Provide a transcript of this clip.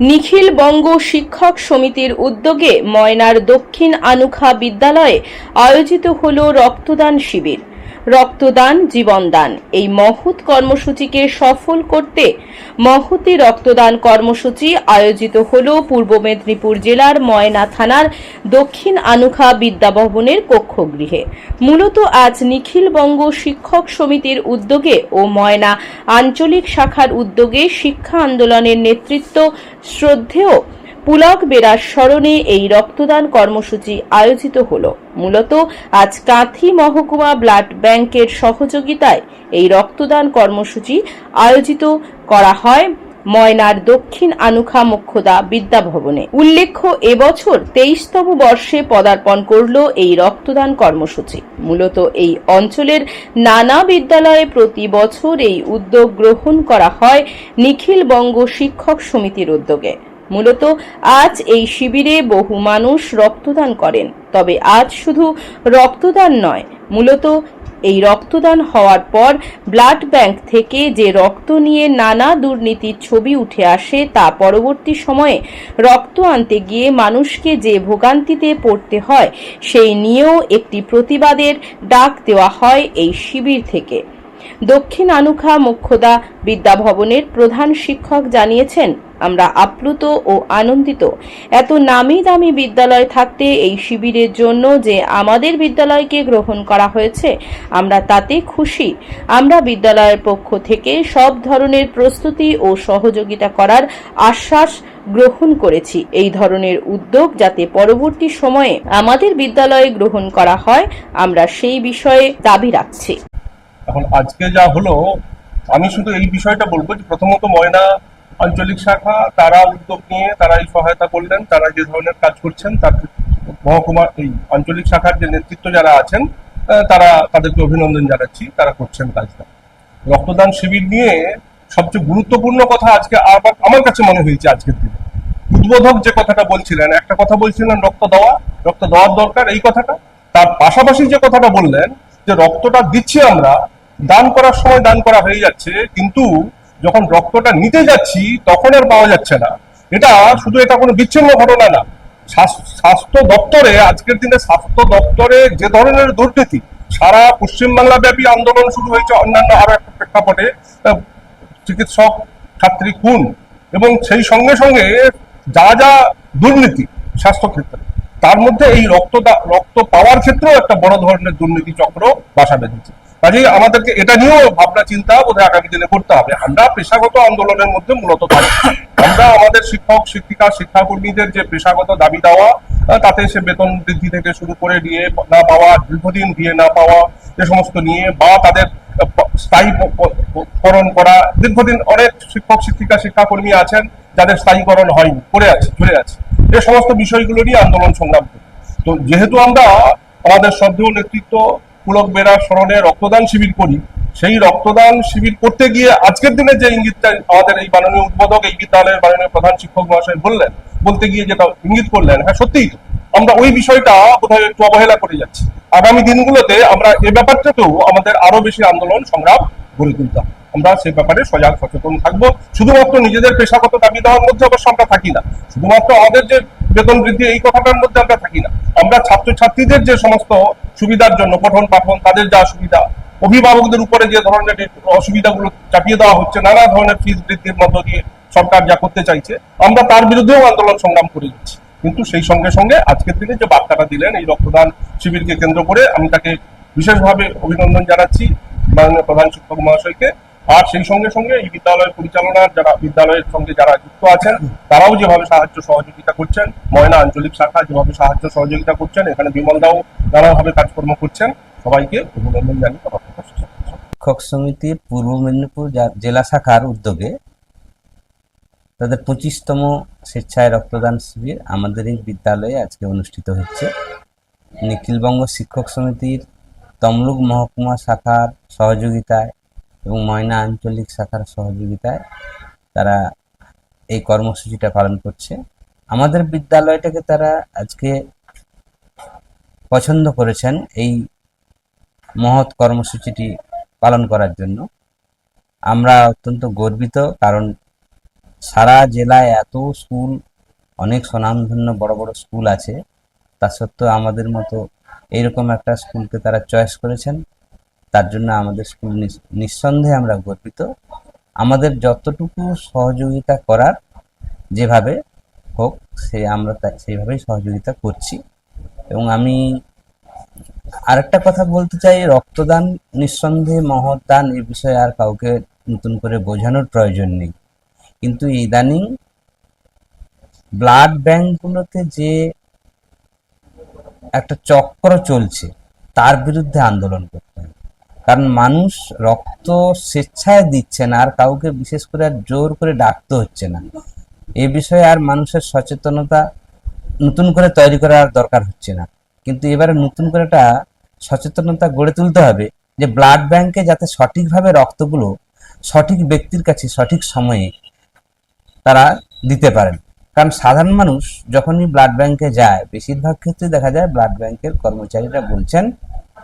নিখিল বঙ্গ শিক্ষক সমিতির উদ্যোগে ময়নার দক্ষিণ আনুখা বিদ্যালয়ে আয়োজিত হল রক্তদান শিবির। রক্তদান, জীবনদান। এই মহৎ কর্মসূচিকে সফল করতে মহতি রক্তদান কর্মসূচি আয়োজিত হল পূর্ব মেদিনীপুর জেলার ময়না থানার দক্ষিণ আনুখা বিদ্যাভবনের কক্ষগৃহে। মূলত আজ নিখিলবঙ্গ শিক্ষক সমিতির উদ্যোগে ও ময়না আঞ্চলিক শাখার উদ্যোগে শিক্ষা আন্দোলনের নেতৃত্ব শ্রদ্ধেয় পুলক বেরার স্মরণে এই রক্তদান কর্মসূচি আয়োজিত হল। মূলত আজ কাঁথি মহকুমা ব্লাড ব্যাংকের সহযোগিতায় এই রক্তদান কর্মসূচি আয়োজিত করা হয় ময়নার দক্ষিণ আনুখা মুখ্যদা বিদ্যাভবনে উল্লেখ্য, এবছর তেইশতম বর্ষে পদার্পণ করল এই রক্তদান কর্মসূচি। মূলত এই অঞ্চলের নানা বিদ্যালয়ে প্রতি বছর এই উদ্যোগ গ্রহণ করা হয় নিখিল বঙ্গ শিক্ষক সমিতির উদ্যোগে। মূলত আজ এই শিবিরে বহু মানুষ রক্তদান করেন। তবে আজ শুধু রক্তদান নয়, মূলত এই রক্তদান হওয়ার পর ব্লাড ব্যাংক থেকে যে রক্ত নিয়ে নানা দুর্নীতির ছবি উঠে আসে তা পরবর্তী সময়ে রক্ত আনতে গিয়ে মানুষকে যে ভোগান্তিতে পড়তে হয়, সেই নিয়েও একটি প্রতিবাদের ডাক দেওয়া হয় এই শিবির থেকে। দক্ষিণ আনুখা মুখ্যদা বিদ্যাভবনের প্রধান শিক্ষক জানিয়েছেন, আমরা আপ্লুত ও আনন্দিত। এত নামি দামি বিদ্যালয় থাকতে এই শিবিরের জন্য যে আমাদের বিদ্যালয়কে গ্রহণ করা হয়েছে, আমরা তাতে খুশি। আমরা বিদ্যালয়ের পক্ষ থেকে সব ধরনের প্রস্তুতি ও সহযোগিতা করার আশ্বাস গ্রহণ করেছি। এই ধরনের উদ্যোগ যাতে পরবর্তী সময়ে আমাদের বিদ্যালয়ে গ্রহণ করা হয়, আমরা সেই বিষয়ে দাবি রাখছি। এখন আজকে যা হলো, আমি শুধু এই বিষয়টা বলব যে প্রথমত ময়না আঞ্চলিক শাখা, তারা উদ্যোগ নিয়ে তারা এই সহায়তা করলেন, তারা যে ধরনের কাজ করছেন, তার মহকুমা, এই আঞ্চলিক শাখার যে নেতৃত্ব যারা আছেন তারা তাদেরকে অভিনন্দন জানাচ্ছি, তারা করছেন কাজটা। রক্তদান শিবির নিয়ে সবচেয়ে গুরুত্বপূর্ণ কথা আজকে আমার আমার কাছে মনে হয়েছে আজকের দিনে। উদ্বোধক যে কথাটা বলছিলেন, একটা কথা বলছিলেন রক্ত দেওয়া, রক্ত দেওয়ার দরকার, এই কথাটা। তার পাশাপাশি যে কথাটা বললেন, যে রক্তটা দিচ্ছি আমরা দান করার সময় দান করা হয়ে যাচ্ছে, কিন্তু যখন রক্তটা নিতে যাচ্ছি, তখন আর পাওয়া যাচ্ছে না। এটা শুধু এটা কোনো বিচ্ছিন্ন ঘটনা না। স্বাস্থ্য দপ্তরে, আজকের দিনে স্বাস্থ্য দপ্তরে যে ধরনের দুর্নীতি, সারা পশ্চিমবাংলা ব্যাপী আন্দোলন শুরু হয়েছে অন্যান্য আরও একটা প্রেক্ষাপটে চিকিৎসক ছাত্রী খুন, এবং সেই সঙ্গে সঙ্গে যা যা দুর্নীতি স্বাস্থ্য ক্ষেত্রে তার মধ্যে এই রক্ত রক্ত পাওয়ার ক্ষেত্রেও একটা বড় ধরনের দুর্নীতি চক্র বাসা বেঁধেছে। কাজেই আমাদেরকে এটা নিয়েও ভাবনা, চিন্তা বোধহয় আগামী দিনে করতে হবে। আমরা পেশাগত আন্দোলনের মধ্যে মূলত থাকি। আমরা আমাদের শিক্ষক, শিক্ষিকা, শিক্ষাকর্মীদের যে পেশাগত দাবি দেওয়া তাতে সে বেতন বৃদ্ধি থেকে শুরু করে দিয়ে না পাওয়া, দীর্ঘদিন দিয়ে না পাওয়া, এ সমস্ত নিয়ে বা তাদের স্থায়ী করণ করা। দীর্ঘদিন অনেক শিক্ষক, শিক্ষিকা, শিক্ষাকর্মী আছেন যাদের স্থায়ীকরণ হয়নি, করে আছে ঝুলে আছে। এ সমস্ত বিষয়গুলো নিয়ে আন্দোলন সংগ্রাম করি। তো যেহেতু আমরা আমাদের শ্রদ্ধেয় নেতৃত্ব পুলক বেরার স্মরণে রক্তদান শিবির করি। সেই রক্তদান শিবির করতে গিয়ে আজকের দিনে যে ইঙ্গিতটা আমাদের এই মাননীয় উদ্বোধক, এই বিদ্যালয়ের মাননীয় প্রধান শিক্ষক মহাশয় বললেন, বলতে গিয়ে যেটা ইঙ্গিত করলেন হ্যাঁ সত্যিই তো। আমরা ওই বিষয়টা বোধহয় একটু অবহেলা করে যাচ্ছি। আগামী দিনগুলোতে আমরা এ ব্যাপারটাতেও আমাদের আরও বেশি আন্দোলন, সংগ্রাম গড়ে তুলতাম। আমরা সে ব্যাপারে সজাগ, সচেতন থাকব। শুধুমাত্র নিজেদের পেশাগত দাবি দেওয়ার মধ্যে অবশ্য আমরা থাকি না। শুধুমাত্র আমাদের যে বেতন বৃদ্ধি, এই কথাটার মধ্যে আমরা থাকি না। আমরা ছাত্রছাত্রীদের যে সমস্ত সুবিধার জন্য, পঠন পাঠন, তাদের যা সুবিধা, অভিভাবকদের উপরে যে ধরনের অসুবিধাগুলো চাপিয়ে দেওয়া হচ্ছে, নানা ধরনের ফিস বৃদ্ধির মধ্য দিয়ে সরকার যা করতে চাইছে, আমরা তার বিরুদ্ধেও আন্দোলন সংগ্রাম করে যাচ্ছি কিন্তু সেই সঙ্গে সঙ্গে আজকের দিনে যে বার্তাটা দিলেন, এই রক্তদান শিবিরকে কেন্দ্র করে আমি তাকে বিশেষভাবে অভিনন্দন জানাচ্ছি। মাননীয় প্রধান শিক্ষক মহাশয়কে। আর সেই সঙ্গে সঙ্গে এই বিদ্যালয়ের পরিচালনার যারা বিদ্যালয়ের সঙ্গে যারা যুক্ত আছেন, তারাও যেভাবে সাহায্য সহযোগিতা করছেন, ময়না আঞ্চলিক শাখা যেভাবে সাহায্য সহযোগিতা করছেন, এখানে বিমলদাও নানাভাবে কাজকর্ম করছেন, সবাইকে অভিনন্দন জানিয়ে শিক্ষক সমিতির পূর্ব মেদিনীপুর জেলা শাখার উদ্যোগে তাদের পঁচিশতম স্বেচ্ছায় রক্তদান শিবির আমাদের এই বিদ্যালয়ে আজকে অনুষ্ঠিত হচ্ছে। নিখিলবঙ্গ শিক্ষক সমিতির তমলুক মহকুমা শাখার সহযোগিতায় এবং ময়না আঞ্চলিক শাখার সহযোগিতায় তারা এই কর্মসূচিটা পালন করছে। আমাদের বিদ্যালয়টাকে তারা আজকে পছন্দ করেছেন এই মহৎ কর্মসূচিটি পালন করার জন্য। আমরা অত্যন্ত গর্বিত কারণ সারা জেলায় এত স্কুল, অনেক স্বনামধন্য বড় বড় স্কুল আছে। তা সত্ত্বেও আমাদের মতো এইরকম একটা স্কুলকে তারা চয়েস করেছেন। তার জন্য আমাদের স্কুল নিঃসন্দেহে আমরা গর্বিত। আমাদের যতটুকু সহযোগিতা করার যেভাবে হোক, সে আমরা সেইভাবেই সহযোগিতা করছি। এবং আমি আরেকটা কথা বলতে চাই, রক্তদান নিঃসন্দেহে মহৎ দান এ বিষয়ে আর কাউকে নতুন করে বোঝানোর প্রয়োজন নেই। কিন্তু ইদানিং ব্লাড ব্যাংকগুলোতে যে একটা চক্র চলছে, তার বিরুদ্ধে আন্দোলন করতে হবে কারণ মানুষ রক্ত স্বেচ্ছায় দিচ্ছে না, আর কাউকে বিশেষ করে আর জোর করে ডাকতে হচ্ছে না। এ বিষয়ে আর মানুষের সচেতনতা নতুন করে তৈরি করার দরকার হচ্ছে না। কিন্তু এবারে নতুন করে একটা সচেতনতা গড়ে তুলতে হবে যে ব্লাড ব্যাংকে যাতে সঠিকভাবে রক্তগুলো সঠিক ব্যক্তির কাছে, সঠিক সময়ে তারা দিতে পারেন। কারণ সাধারণ মানুষ যখনই ব্লাড ব্যাংকে যায়, বেশিরভাগ ক্ষেত্রে দেখা যায় ব্লাড ব্যাংকের কর্মচারীরা বলছেন